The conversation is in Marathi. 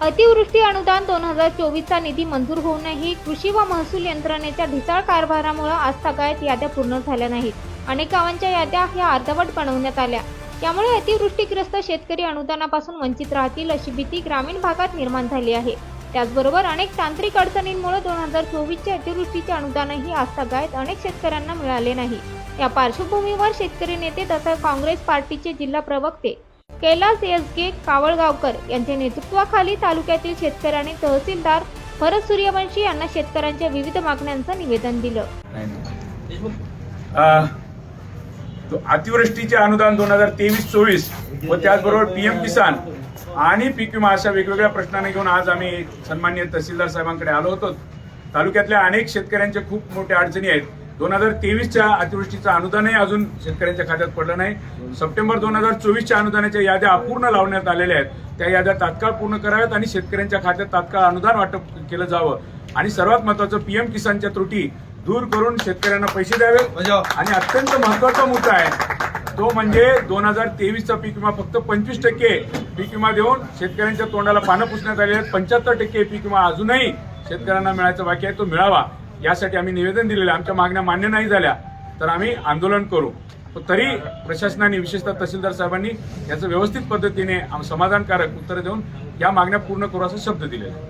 अतिवृष्टी अनुदान दोन हजार चोवीसचा निधी मंजूर होऊनही कृषी व महसूल यंत्रणेच्या ढिसाळ कारभारामुळे आजतागायत याद्या पूर्ण झाल्या नाहीत. अनेक गावांच्या याद्या ह्या अर्धवट बनवण्यात आल्या. त्यामुळे अतिवृष्टीग्रस्त शेतकरी अनुदानापासून वंचित राहतील अशी भीती ग्रामीण भागात निर्माण झाली आहे. त्याचबरोबर अनेक तांत्रिक अडचणींमुळे दोन हजार चोवीसच्या अतिवृष्टीचे अनुदानही आजतागायत अनेक शेतकऱ्यांना मिळाले नाही. या पार्श्वभूमीवर शेतकरी नेते तथा काँग्रेस पार्टीचे जिल्हा प्रवक्ते कैलास एस के कावळगावकर यांच्या नेतृत्वाखाली तालुक्यातील शेतकऱ्यांनी तहसीलदार भरत सूर्यवंशी यांना शेतकऱ्यांच्या विविध मागण्यांचं निवेदन दिलं. अतिवृष्टीचे अनुदान दोन हजार तेवीस चोवीस व त्याचबरोबर पीएम किसान आणि पीक विमा अशा वेगवेगळ्या प्रश्नांना घेऊन आज आम्ही सन्मान्य तहसीलदार साहेबांकडे आलो होतो. तालुक्यातल्या अनेक शेतकऱ्यांच्या खूप मोठ्या अडचणी आहेत. दोन हजार तेवीसच्या अतिवृष्टीचं अनुदानही अजून शेतकऱ्यांच्या खात्यात पडलं नाही. सप्टेंबर दोन हजार चोवीसच्या अनुदानाच्या याद्या अपूर्ण लावण्यात आलेल्या आहेत. त्या याद्या तात्काळ पूर्ण कराव्यात आणि शेतकऱ्यांच्या खात्यात तात्काळ अनुदान वाटप केलं जावं. आणि सर्वात महत्वाचं पीएम किसानच्या त्रुटी दूर करून शेतकऱ्यांना पैसे द्यावे आणि अत्यंत महत्त्वाचा मुद्दा आहे. तो म्हणजे दोन हजार तेवीसचा पीक विमा फक्त पंचवीस टक्के पीक विमा देऊन शेतकऱ्यांच्या तोंडाला पानं पुसण्यात आले आहेत. पंच्याहत्तर टक्के पीक विमा अजूनही शेतकऱ्यांना मिळायचं बाकी आहे तो मिळावा. यासाठी आम्ही निवेदन दिलेलं आमच्या मागण्या मान्य नाही झाल्या तर आम्ही आंदोलन करू. तरी प्रशासनाने विशेषतः तहसीलदार साहेबांनी याचं व्यवस्थित पद्धतीने समाधानकारक उत्तर देऊन या मागण्या पूर्ण करू असा शब्द दिलेला